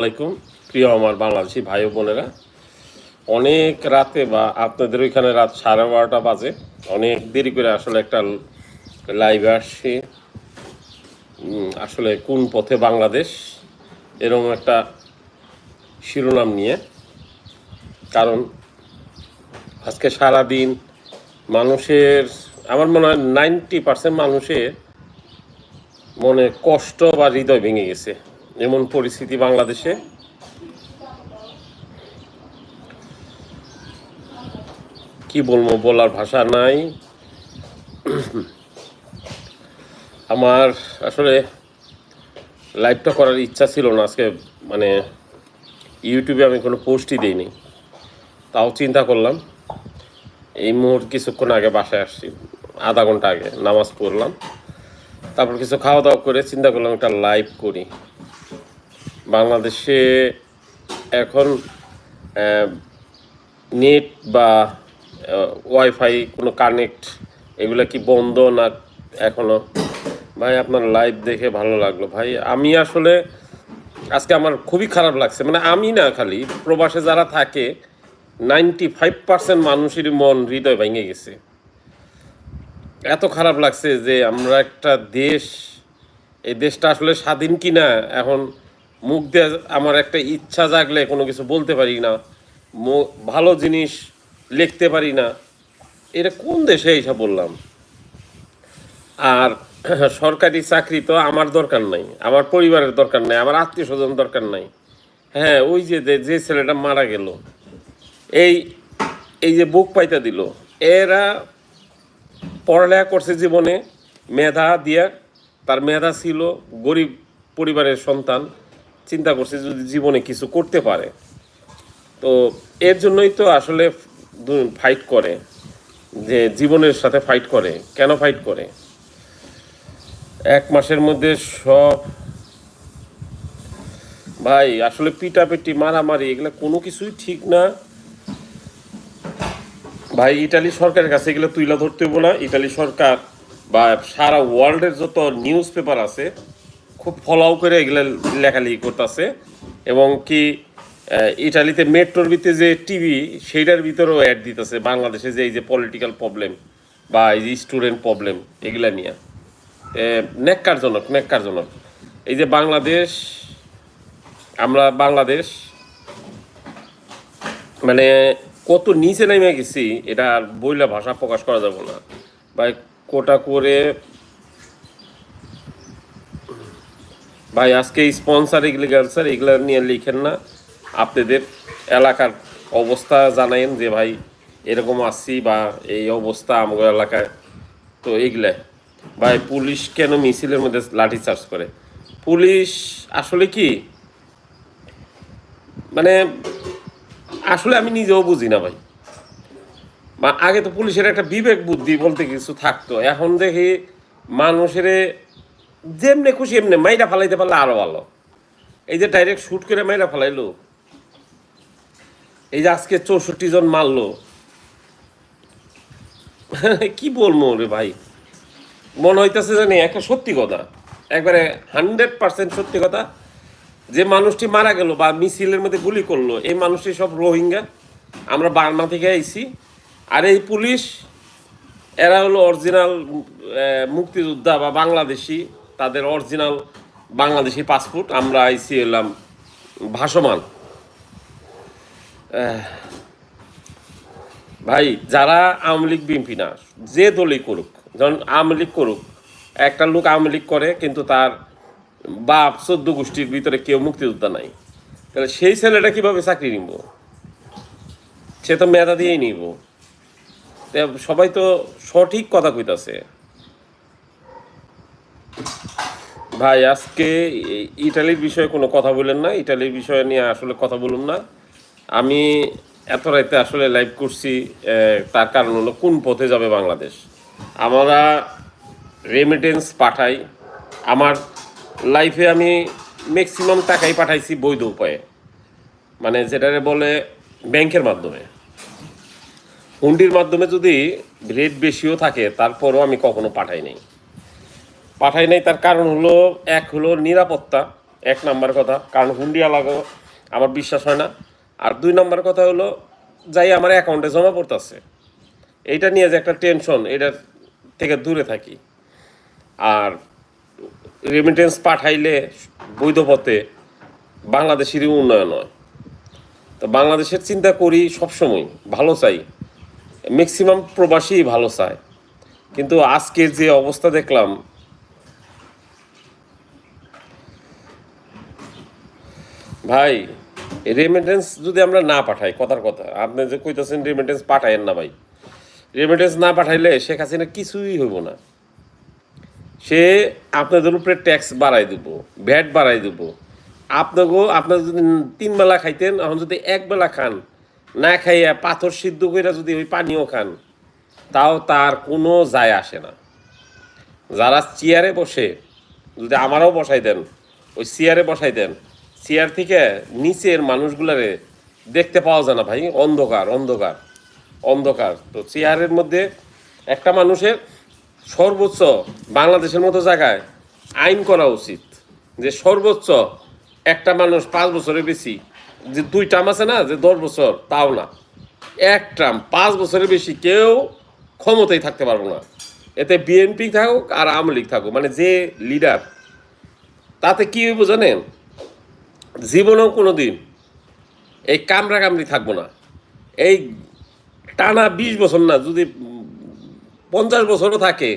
আলাইকুম। প্রিয় আমার বাংলাদেশি ভাই বোনেরা, অনেক রাতে বা আপনাদের ওইখানে রাত সাড়ে বারোটা বাজে। অনেক দেরি করে আসলে একটা লাইভে আসছি। আসলে কোন পথে বাংলাদেশ, এরকম একটা শিরোনাম নিয়ে। কারণ আজকে সারা দিন মানুষের, আমার মনে হয় নাইনটি পার্সেন্ট মানুষের মনে কষ্ট বা হৃদয় ভেঙে গেছে। এমন পরিস্থিতি বাংলাদেশে? কি বলব, বলার ভাষা নাই। আমার আসলে লাইভটা করার ইচ্ছা ছিল না আজকে মানে ইউটিউবে আমি কোনো পোস্টই দিইনি। তাও চিন্তা করলাম, এই মুহূর্তে কিছুক্ষণ আগে বাসায় আসছি, আধা ঘণ্টা আগে নামাজ পড়লাম। তারপর কিছু খাওয়া দাওয়া করে চিন্তা করলাম একটা লাইভ করি। বাংলাদেশে এখন নেট বা ওয়াইফাই কোনো কানেক্ট এগুলো কি বন্ধ না এখনও? ভাই, আপনার লাইভ দেখে ভালো লাগল। ভাই, আমি আসলে, আজকে আমার খুবই খারাপ লাগছে। মানে আমি না খালি, প্রবাসে যারা থাকে নাইনটি ফাইভ পার্সেন্ট মানুষেরই মন হৃদয় ভেঙে গেছে। এত খারাপ লাগছে যে আমরা একটা দেশ, এই দেশটা আসলে স্বাধীন কি না এখন মুখ দিয়ে আমার একটা ইচ্ছা জাগলে কোনো কিছু বলতে পারি না ভালো জিনিস লিখতে পারি না। এটা কোন দেশে এইসব বললাম? আর সরকারি চাকরি তো আমার দরকার নাই, আমার পরিবারের দরকার নাই, আমার আত্মীয় স্বজন দরকার নাই। হ্যাঁ ওই যে- যে ছেলেটা মারা গেল, এই এই যে বুক পাইতা দিল, এরা পড়ালেখা করছে জীবনে, মেধা দিয়া, তার মেধা ছিল গরিব পরিবারের সন্তান। চিন্তা করছে যদি জীবনে কিছু করতে পারে। তো এর জন্যই তো আসলে ফাইট করে, যে জীবনের সাথে ফাইট করে, কেন ফাইট করে? এক মাসের মধ্যে সব ভাই, আসলে পিটাপিটি, মারামারি, এগুলো কোনো কিছুই ঠিক না। ভাই, ইটালি সরকারের কাছে এগুলো তুইলা ধরতে হইব না। ইটালি সরকার বা সারা ওয়ার্ল্ডের যত নিউজ পেপার আছে খুব ফলাও করে এগুলো লেখালেখি করতেছে। এবং কি ইটালিতে মেট্রোর ভিতরে যে টিভি সেইটার ভিতরেও অ্যাড দিতেছে। বাংলাদেশে যে এই যে পলিটিক্যাল প্রবলেম বা এই যে স্টুডেন্ট প্রবলেম এগুলা নিয়ে। এ, ন্যাক্কারজনক ন্যাক্কারজনক। এই যে বাংলাদেশ আমরা বাংলাদেশ মানে কত নিচে নেমে গেছি এটা বইলা ভাষা প্রকাশ করা যাবে না। ভাই কোটা করে ভাই, আজকে স্পন্সার এগ্রিকালচার এগুলো নিয়ে লিখেন না। আপনাদের এলাকার অবস্থা জানাইন যে, ভাই, এরকম আসছি বা এই অবস্থা আমাদের এলাকায়। তো এগুলা। ভাই, পুলিশ কেন মিছিলের মধ্যে লাঠি চার্জ করে? পুলিশ আসলে কি? মানে আসলে আমি নিজেও বুঝি না, ভাই। বা আগে তো পুলিশের একটা বিবেক বুদ্ধি বলতে কিছু থাকতো। এখন দেখি মানুষের যেমনে খুশি এমনি মাইরা ফালাইতে পারলে আরও ভালো। এই যে ডাইরেক্ট শুট করে মাইরা ফালাইলো। এই যে আজকে চৌষট্টি জন মারলো। কি বলব রে ভাই? মনে হইতেছে জানি একটা সত্যি কথা। একবারে হান্ড্রেড পার্সেন্ট সত্যি কথা। যে মানুষটি মারা গেল বা মিছিলের মধ্যে গুলি করল, এই মানুষটি সব রোহিঙ্গা। আমরা বার্মা থেকে আইছি। আর এই পুলিশ, এরা হলো অরিজিনাল মুক্তিযোদ্ধা বা বাংলাদেশি। তাদের অরিজিনাল বাংলাদেশি পাসপোর্ট আমরা আইসি এলাম ভাসমান। ভাই, যারা আওয়ামী লীগ বিএনপি না, যে দলই করুক, যেমন আওয়ামী লীগ করুক, একটা লোক আওয়ামী লীগ করে, কিন্তু তার বাপ চোদ্দ গোষ্ঠীর ভিতরে কেউ মুক্তিযোদ্ধা নাই। তাহলে সেই ছেলেটা কীভাবে চাকরি নিব? সে তো মেধা দিয়েই নিব। সবাই তো সঠিক কথা কইতাছে। ভাই, আজকে ইটালির বিষয়ে কোনো কথা বললেন না। ইটালির বিষয়ে নিয়ে আসলে কথা বলুন না। আমি এত রাইতে আসলে লাইভ করছি তার কারণ হলো কোন পথে যাবে বাংলাদেশ। আমরা রেমিটেন্স পাঠাই। আমার লাইফে আমি ম্যাক্সিমাম টাকাই পাঠাইছি বৈধ উপায়ে। মানে যেটারে বলে ব্যাংকের মাধ্যমে। হুন্ডির মাধ্যমে যদি রেট বেশিও থাকে, তারপরও আমি কখনো পাঠাই নাই। পাঠাই নাই, তার কারণ হলো, এক হলো নিরাপত্তা, এক নাম্বার কথা। কারণ হুন্ডিয়া লাগো আমার বিশ্বাস হয় না। আর দুই নাম্বার কথা হলো, যাই আমার অ্যাকাউন্টে জমা পড়তেছে। এইটা নিয়ে যে একটা টেনশন এটার থেকে দূরে থাকি। আর রেমিটেন্স পাঠাইলে বৈধ পথে বাংলাদেশেরই উন্নয়ন হয়। তো বাংলাদেশের চিন্তা করি সবসময়, ভালো চাই। ম্যাক্সিমাম প্রবাসী ভালো চায়। কিন্তু আজকে যে অবস্থা দেখলাম ভাই রেমিটেন্স যদি আমরা না পাঠাই, কথার কথা, আপনি যে কইতেছেন রেমিটেন্স পাঠাইয়েন না ভাই। রেমিটেন্স না পাঠাইলে শেখ হাসিনা কিছুই হইব না। সে আপনাদের উপরে ট্যাক্স বাড়াই দেব ভ্যাট বাড়াই দেব। আপনাকেও আপনার যদি তিন বেলা খাইতেন, এখন যদি এক বেলা খান, না খাইয়া পাথর সিদ্ধ করে যদি ওই পানিও খান, তাও তার কোনো যায় আসে না। যারা চেয়ারে বসে, যদি আমারও বসাই দেন, ওই চেয়ারে বসাই দেন চেয়ার থেকে নিচের মানুষগুলারে দেখতে পাওয়া যায় না ভাই, অন্ধকার অন্ধকার অন্ধকার। তো চেয়ারের মধ্যে একটা মানুষের সর্বোচ্চ বাংলাদেশের মতো জায়গায় আইন করা উচিত, যে সর্বোচ্চ একটা মানুষ পাঁচ বছরের বেশি, যে দুই টার্ম আছে না, যে দশ বছর, তাও না। এক টার্ম পাঁচ বছরের বেশি কেউ ক্ষমতায় থাকতে পারব না। এতে বিএনপি থাকুক আর আওয়ামী লীগ থাকুক মানে যে লিডার তাতে কী হইব জানেন? জীবনেও কোনো দিন এই কামরা কামড়ি থাকব না। এই টানা বিশ বছর না, যদি পঞ্চাশ বছরও থাকে,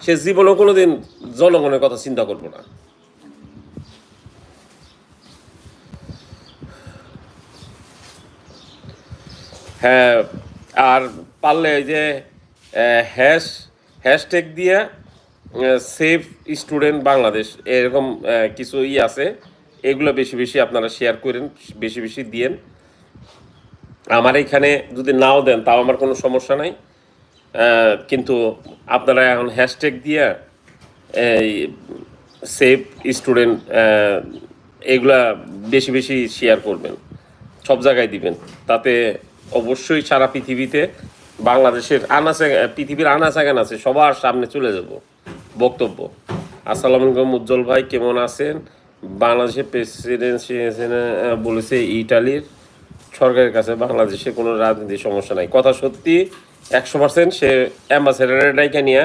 সে জীবনেও কোনো দিন জনগণের কথা চিন্তা করব না। হ্যাঁ আর পারলে ওই যে হ্যাশ, হ্যাশট্যাগ দিয়ে সেফ স্টুডেন্ট বাংলাদেশ, এরকম কিছু ই আছে। এগুলো বেশি বেশি আপনারা শেয়ার করেন, বেশি বেশি দিয়েন। আমার এখানে যদি নাও দেন, তাও আমার কোনো সমস্যা নাই। কিন্তু আপনারা এখন হ্যাশট্যাগ দিয়ে, এই সেভ স্টুডেন্ট এগুলা বেশি বেশি শেয়ার করবেন। সব জায়গায় দিবেন। তাতে অবশ্যই সারা পৃথিবীতে বাংলাদেশের আনাচে, পৃথিবীর আনাচাগান আছে, সবার সামনে চলে যাব। বক্তব্য। আসসালামু আলাইকুম উজ্জ্বল ভাই, কেমন আছেন? বাংলাদেশের প্রেসিডেন্সি বলেছে ইটালির সরকারের কাছে বাংলাদেশে কোনো রাজনীতির সমস্যা নাই। কথা সত্যি, একশো পার্সেন্ট সে অ্যাম্বাসেডারের ডাইকা নিয়ে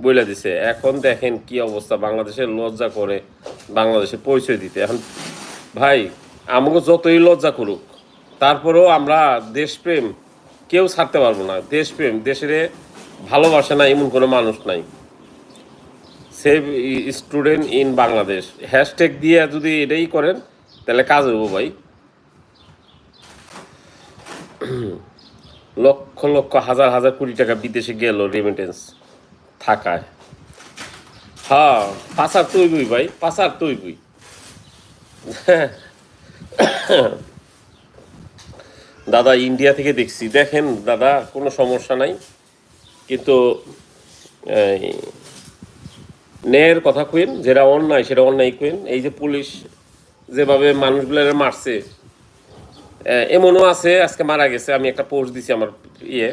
বইলা দিছে। এখন দেখেন কি অবস্থা বাংলাদেশের লজ্জা করে বাংলাদেশে পরিচয় দিতে। এখন ভাই, আমাকে যতই লজ্জা করুক, তারপরেও আমরা দেশপ্রেম কেউ ছাড়তে পারব না। দেশপ্রেম, দেশের ভালোবাসে না এমন কোনো মানুষ নাই। Save student in Bangladesh hashtag দিয়ে যদি এটাই করেন, তাহলে কাজ হইব ভাই। লক্ষ লক্ষ, হাজার হাজার কোটি টাকা বিদেশে গেল রেমিটেন্স থাকায়। হ্যাঁ পাচার তৈবই ভাই, পাচার তৈবই দাদা ইন্ডিয়া থেকে দেখছি। দেখেন দাদা, কোনো সমস্যা নাই। কিন্তু ন্যায়ের কথা কুয়েন যেটা অন্যায় সেটা অন্যায় কুয়েন এই যে পুলিশ যেভাবে মানুষগুলোর মারছে এমনও আছে, আজকে মারা গেছে, আমি একটা পোস্ট দিছি আমার ইয়ে।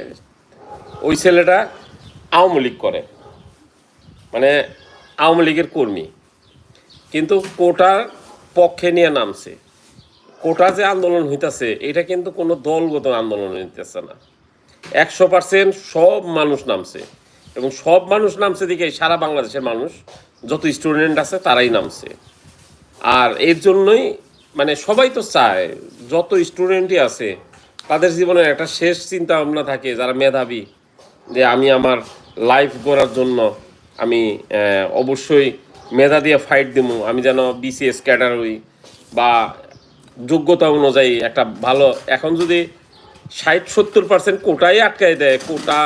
ওই ছেলেটা আওয়ামী লীগ করে মানে আওয়ামী লীগের কর্মী। কিন্তু কোটার পক্ষে নিয়ে নামছে। কোটা যে আন্দোলন হইতাছে, এটা কিন্তু কোনো দলগত আন্দোলন হইতেছে না। একশো পার্সেন্ট সব মানুষ নামছে। এবং সব মানুষ নামছে দিকে সারা বাংলাদেশের মানুষ, যত স্টুডেন্ট আছে তারাই নামছে। আর এর জন্যই মানে সবাই তো চায়, যত স্টুডেন্টই আছে, তাদের জীবনে একটা শেষ চিন্তা ভাবনা থাকে, যারা মেধাবী, যে আমি আমার লাইফ গড়ার জন্য আমি অবশ্যই মেধা দিয়ে ফাইট দিব আমি যেন বিসিএস ক্যাডার হই বা যোগ্যতা অনুযায়ী একটা ভালো, এখন যদি ষাট সত্তর পার্সেন্ট কোটাই আটকায় দেয়, কোটা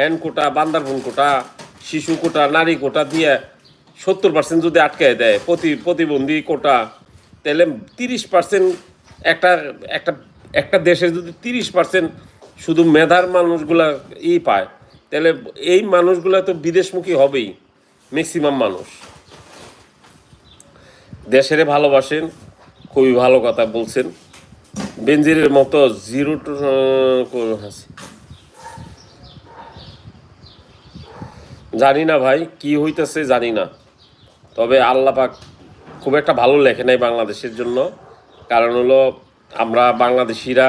হ্যান্ড কোটা, বান্দারবন কোটা, শিশু কোটা, নারী কোটা দিয়ে সত্তর পার্সেন্ট যদি আটকায় দেয়, প্রতি, প্রতিবন্ধী কোটা, তাহলে তিরিশ পার্সেন্ট একটা একটা একটা দেশে যদি তিরিশ পার্সেন্ট শুধু মেধার মানুষগুলা ই পায়, তাহলে এই মানুষগুলা তো বিদেশমুখী হবেই ম্যাক্সিমাম মানুষ। দেশেরে ভালোবাসেন, খুবই ভালো কথা বলছেন। বেনজিরের মতো জিরো টু আছে জানি না ভাই, কি হইতেছে জানি না। তবে আল্লাহ পাক খুব একটা ভালো লেখে নাই বাংলাদেশের জন্য। কারণ হলো আমরা বাংলাদেশিরা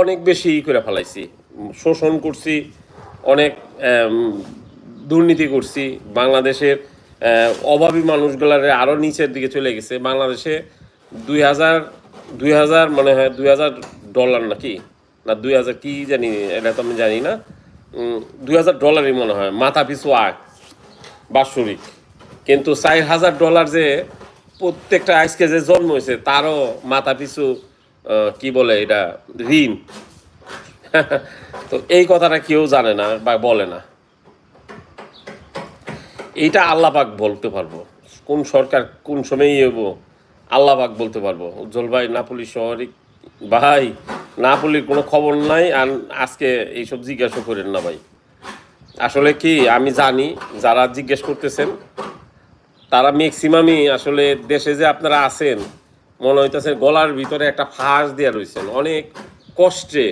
অনেক বেশি করে ফেলাইছি। শোষণ করছি, অনেক দুর্নীতি করছি। বাংলাদেশের অভাবী মানুষগুলার আরও নিচের দিকে চলে গেছে। বাংলাদেশে দুই হাজার দুই হাজার মনে হয় দুই হাজার ডলার নাকি? না, দুই হাজার কি জানি, এটা তো আমি জানি না। দুই হাজার ডলারই মনে হয় মাথা পিছু আয় বাৎসরিক। কিন্তু চার হাজার ডলার যে প্রত্যেকটা আজকে যে জন্ম হয়েছে, তারও মাথা পিছু কি বলে এটা, ঋণ। তো এই কথাটা কেউ জানে না বা বলে না। এইটা আল্লাপাক বলতে পারব। কোন সরকার কোন সময় হইব আল্লাপাক বলতে পারব। উজ্জ্বল ভাই নাপুলি শহরে, ভাই নাপুলির কোনো খবর নাই, আর আজকে এইসব জিজ্ঞাসা করেন না ভাই। আসলে কি, আমি জানি যারা জিজ্ঞেস করতেছেন, তারা ম্যাক্সিমামই আসলে দেশে যে আপনারা আছেন, মনে হইতেছে গলার ভিতরে একটা ফাঁস দেওয়া রয়েছেন অনেক কষ্টে,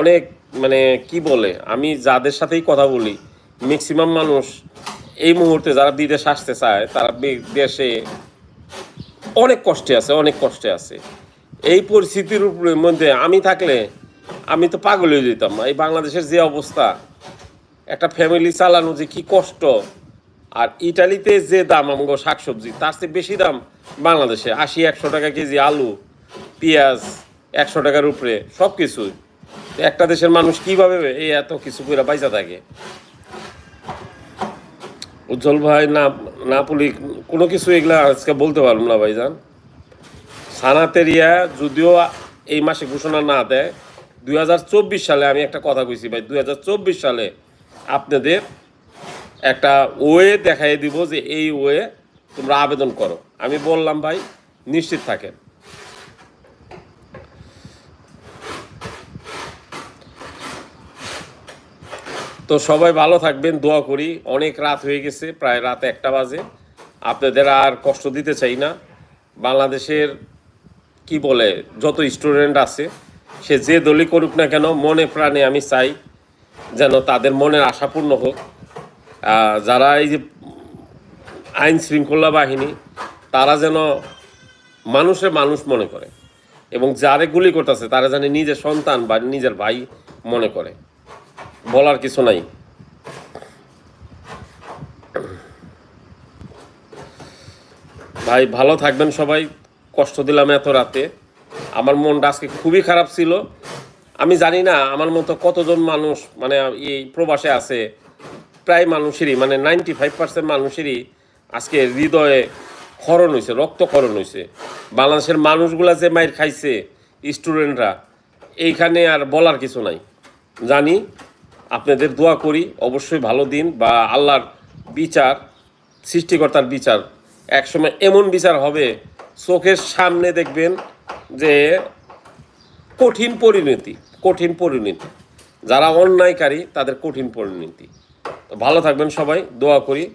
অনেক মানে কি বলে, আমি যাদের সাথেই কথা বলি ম্যাক্সিমাম মানুষ এই মুহূর্তে যারা বিদেশ আসতে চায়, তারা দেশে অনেক কষ্টে আছে, অনেক কষ্টে আছে। এই পরিস্থিতির মধ্যে আমি থাকলে আমি তো পাগল হয়ে যেতাম। এই বাংলাদেশের যে অবস্থা, একটা ফ্যামিলি চালানো যে কি কষ্ট। আর ইটালিতে যে দাম আমগো শাকসবজি, তার চেয়ে বেশি দাম বাংলাদেশে। আশি, একশো টাকা কেজি আলু, পেঁয়াজ, একশো টাকার উপরে সব কিছুই একটা দেশের মানুষ কীভাবে এই এত কিছু করে পয়সা থাকে? উজ্জ্বল ভাই, না না পুলি কোনো কিছু এগুলা আজকে বলতে পারলাম না ভাইজান। সানাতেরিয়া যদিও এই মাসে ঘোষণা না দেয় দু হাজার চব্বিশ সালে আমি একটা কথা কইছি ভাই দু হাজার চব্বিশ সালে আপনাদের একটা ওয়ে দেখাই দিব যে এই ওয়ে তোমরা আবেদন করো। আমি বললাম, ভাই, নিশ্চিত থাকেন। তো সবাই ভালো থাকবেন, দোয়া করি। অনেক রাত হয়ে গেছে, প্রায় রাত একটা বাজে। আপনাদের আর কষ্ট দিতে চাই না। বাংলাদেশের কি বলে, যত স্টুডেন্ট আছে, সে যে দলই করুক না কেন, মনে প্রাণে আমি চাই যেন তাদের মনের আশা পূর্ণ হোক। যারা এই যে আইন শৃঙ্খলা বাহিনী, তারা যেন মানুষের মানুষ মনে করে এবং যারে গুলি করতেছে, তারা যেন নিজের সন্তান বা নিজের ভাই মনে করে। বলার কিছু নাই। ভাই, ভালো থাকবেন সবাই। কষ্ট দিলাম এত রাতে। আমার মনটা আজকে খুবই খারাপ ছিল। আমি জানি না, আমার মতো কতজন মানুষ মানে এই প্রবাসে আছে, প্রায় মানুষেরই মানে নাইনটি ফাইভ পার্সেন্ট মানুষেরই আজকে হৃদয়ে ক্ষরণ হয়েছে রক্তক্ষরণ হয়েছে বাংলাদেশের মানুষগুলা যে মাইর খাইছে, স্টুডেন্টরা, এইখানে আর বলার কিছু নাই। জানি, আপনাদের দোয়া করি, অবশ্যই ভালো দিন বা আল্লাহর বিচার, সৃষ্টিকর্তার বিচার, একসময় এমন বিচার হবে চোখের সামনে দেখবেন যে কঠিন পরিণতি কঠিন পরিণতি। যারা অন্যায়কারী, তাদের কঠিন পরিণতি। ভালো থাকবেন সবাই, দোয়া করি।